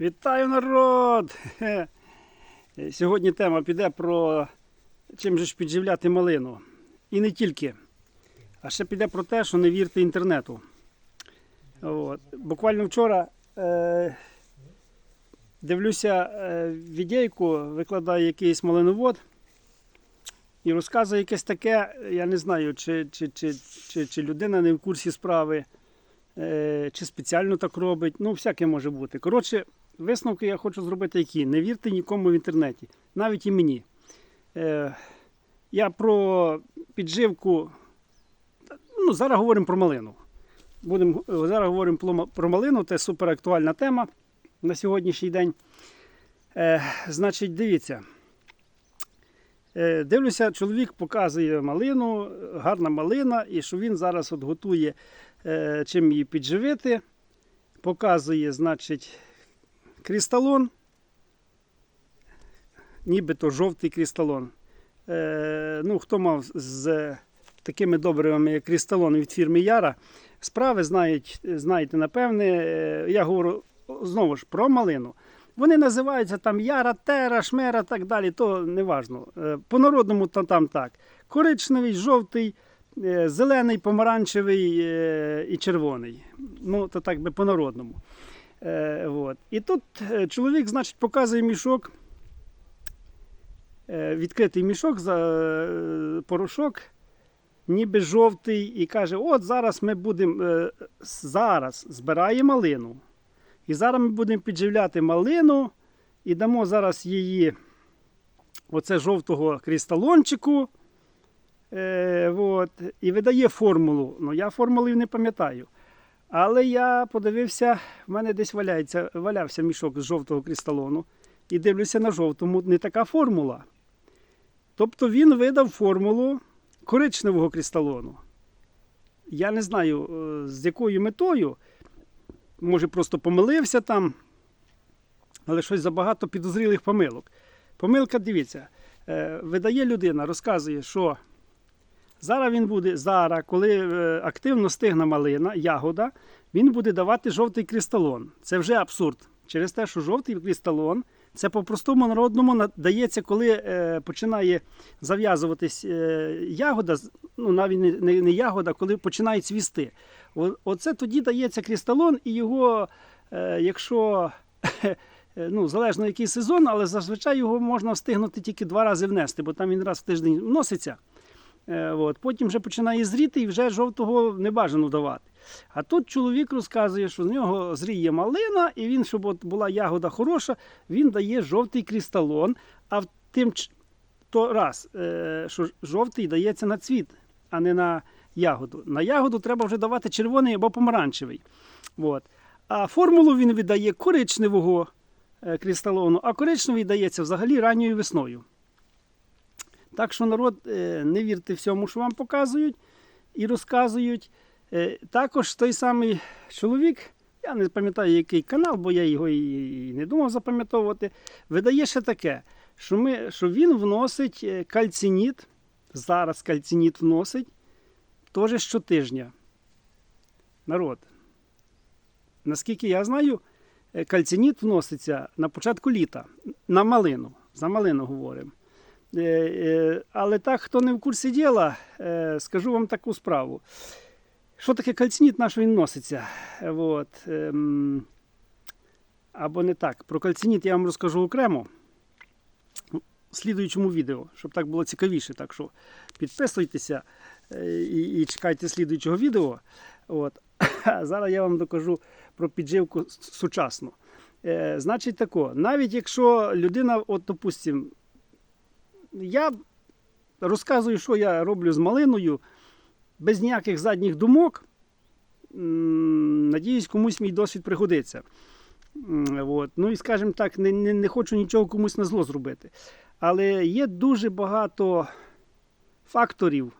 Вітаю народ! Сьогодні тема піде про чим же ж підживляти малину. І не тільки. А ще піде про те, що не вірте інтернету. От. Буквально вчора е, дивлюся е, відейку, викладає якийсь малиновод і розказує якесь таке, я не знаю, чи, чи, чи, чи, чи людина не в курсі справи, е, чи спеціально так робить. Ну, всяке може бути. Коротше, висновки я хочу зробити які. Не вірте нікому в інтернеті, навіть і мені. Е, я про підживку. Ну, зараз говоримо про малину. Будемо, зараз говоримо про малину, це суперактуальна тема на сьогоднішній день. Е, значить, дивіться. Е, дивлюся, чоловік показує малину, гарна малина, і що він зараз от готує, е, чим її підживити. Показує, значить, крісталон, нібито жовтий крісталон. Е, ну, хто мав з такими добривами, як крісталон від фірми Яра, справи знають, знаєте, напевне. Е, Я говорю знову ж про малину. Вони називаються там Яра, Тера, Шмера так далі, то не важно. Е, По-народному то там так. Коричневий, жовтий, е, зелений, помаранчевий і червоний. Ну, то так би по-народному. Е, от. І тут е, чоловік, значить, показує мішок, е, відкритий мішок за е, порошок, ніби жовтий, і каже: от зараз ми будемо зараз збираємо малину. І зараз ми будемо підживляти малину і дамо зараз її оце жовтого крісталончику. Е, от, і видає формулу. Ну, я формули не пам'ятаю. Але я подивився, в мене десь валяється, валявся мішок з жовтого кристалону. І дивлюся на жовтому, не така формула. Тобто він видав формулу коричневого кристалону. Я не знаю, е, з якою метою. Може, просто помилився там, але щось забагато підозрілих помилок. Помилка, дивіться, е, видає людина, розказує, що зараз він буде, зараз, коли е, активно стигне малина, ягода, він буде давати жовтий кристалон. Це вже абсурд. Через те, що жовтий кристалон це по-простому народному надається, коли е, починає зав'язуватись е, ягода, ну навіть не, ягода, коли починає цвісти. Оце тоді дається кристалон, і його, якщо ну, залежно який сезон, але зазвичай його можна встигнути тільки два рази внести, бо там він раз в тиждень вноситься. Е, От. Потім вже починає зріти і вже жовтого не бажано давати. А тут чоловік розказує, що з нього зріє малина, і він, щоб от була ягода хороша, він дає жовтий крісталон. А в тим то раз, е, що жовтий дається на цвіт, а не на ягоду. На ягоду треба вже давати червоний або помаранчевий. От. А формулу він видає коричневого е, крісталону, а коричневий дається взагалі ранньою весною. Так що народ, е, не вірте всьому, що вам показують і розказують. Е, Також той самий чоловік, я не пам'ятаю, який канал, бо я його і не думав запам'ятовувати, видає ще таке, що, ми, що він вносить е, кальциніт, зараз кальциніт вносить теж щотижня. Народ. Наскільки я знаю, кальциніт вноситься на початку літа, на малину. За малину говоримо. Е, е, Але так, хто не в курсі діла, е, скажу вам таку справу. Що таке кальциніт, на що він носиться? От. ем, Або не так. Про кальциніт я вам розкажу окремо в слідуючому відео, щоб так було цікавіше. Так що підписуйтеся і, і чекайте слідуючого відео. От. А зараз я вам докажу про підживку сучасну. Значить тако, навіть якщо людина, от, допустим, я розказую, що я роблю з малиною, без ніяких задніх думок. Надіюсь, комусь мій досвід пригодиться. От. Ну і скажімо так, не, не, не хочу нічого комусь на зло зробити. Але є дуже багато факторів,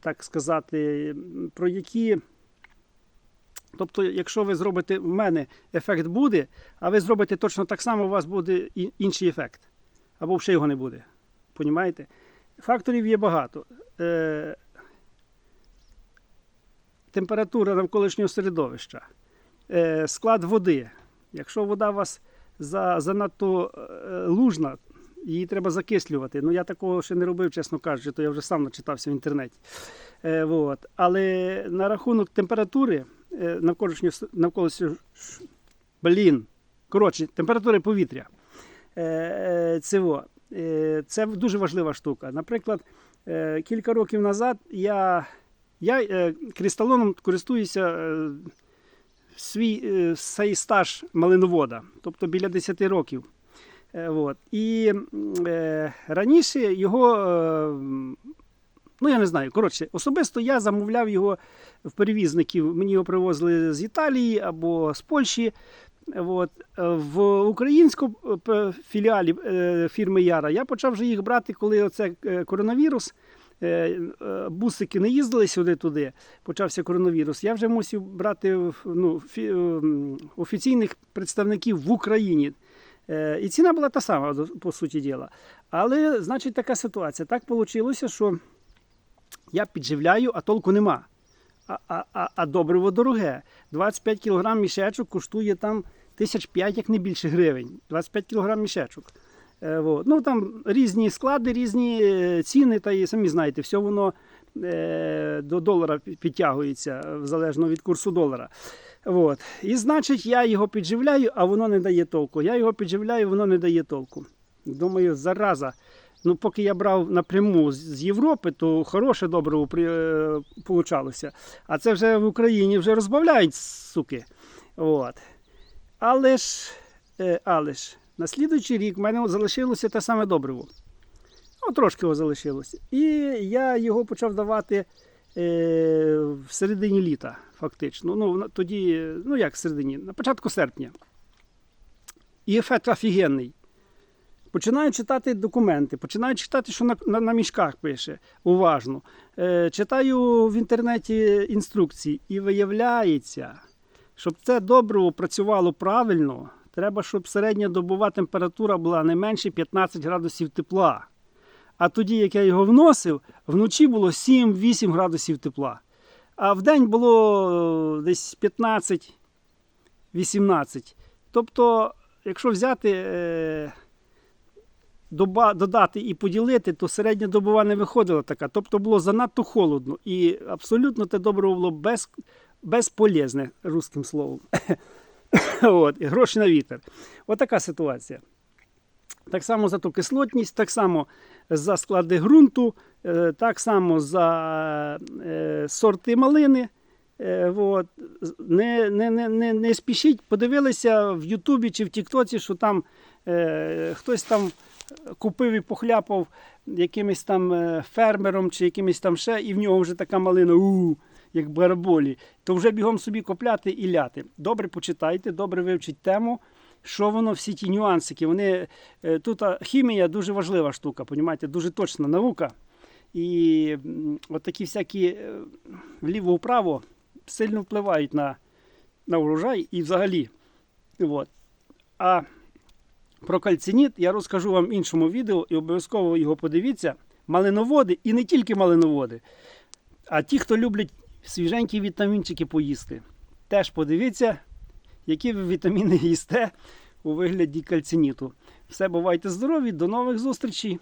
так сказати, про які. Тобто, якщо ви зробите в мене ефект буде, а ви зробите точно так само, у вас буде інший ефект. Або ще його не буде. Понімаєте? Факторів є багато. Е, температура навколишнього середовища, е, склад води, Якщо вода у вас за, занадто е, лужна, її треба закислювати. Ну я такого ще не робив, чесно кажучи, то я вже сам начитався в інтернеті. Е, вот. Але на рахунок температури е, навколишнього навколишнього блін, коротше, температури повітря. Е, е, цього, це дуже важлива штука. Наприклад, е, кілька років назад я, я е, кристалоном користуюся е, свій е, цей стаж малиновода, тобто біля 10 років. Е, от. І е, раніше його, е, ну я не знаю, коротше, особисто я замовляв його в перевізників. Мені його привозили з Італії або з Польщі. От. Е, В українському е, філіалі е, фірми Яра я почав вже їх брати, коли оце коронавірус. Бусики не їздили сюди-туди, почався коронавірус. Я вже мусив брати ну, офіційних представників в Україні. І ціна була та сама, по суті діла. Але, значить, така ситуація. Так вийшло, що я підживляю, а толку нема. А, а, а, а добриво дороге. 25 кг мішечок коштує там тисяч п'ять, як не більше гривень. 25 кг мішечок. Е, вот. Ну там різні склади, різні е, ціни, та і самі знаєте, все воно е, до долара підтягується залежно від курсу долара. От. І значить, я його підживляю, а воно не дає толку. Я його підживляю, воно не дає толку. Думаю, зараза. Ну, поки я брав напряму з- Європи, то хороше добриво получалося. А це вже в Україні вже розбавляють, суки. От. Але ж, е, але ж, на слідуючий рік в мене залишилося те саме добриво. Ну, трошки його залишилося. І я його почав давати е, в середині літа, фактично. Ну, тоді, ну як в середині, на початку серпня. І ефект офігенний. Починаю читати документи, починаю читати, що на, на, на мішках пише уважно. Е, читаю в інтернеті інструкції, і виявляється, щоб це добриво працювало правильно, треба, щоб середня добова температура була не менше 15 градусів тепла. А тоді, як я його вносив, вночі було 7-8 градусів тепла. А в день було е, десь 15-18. Тобто, якщо взяти. Е, додати і поділити, то середня добова не виходила така. Тобто було занадто холодно. І абсолютно те добриво було без, безполезне, русським словом. От, гроші на вітер. Отака ситуація. Так само за ту кислотність, так само за склади ґрунту, е, так само за е, сорти малини. Е, от. Не, не, не, не, спішіть, подивилися в Ютубі чи в Тіктоці, що там е, хтось там купив і похляпав якимось там фермером чи якимось там ще, і в нього вже така малина, у, як бараболі, то вже бігом собі копляти і ляти. Добре почитайте, добре вивчіть тему. Що воно, всі ті нюансики, вони е, тут хімія дуже важлива штука, понімаєте, дуже точна наука. І от такі всякі е, вліво-вправо сильно впливають на, на урожай і взагалі. От. А про кальциніт я розкажу вам в іншому відео і обов'язково його подивіться. Малиноводи і не тільки малиноводи, а ті, хто люблять свіженькі вітамінчики поїсти. Теж подивіться, які ви вітаміни їсте у вигляді кальциніту. Все, бувайте здорові, до нових зустрічей!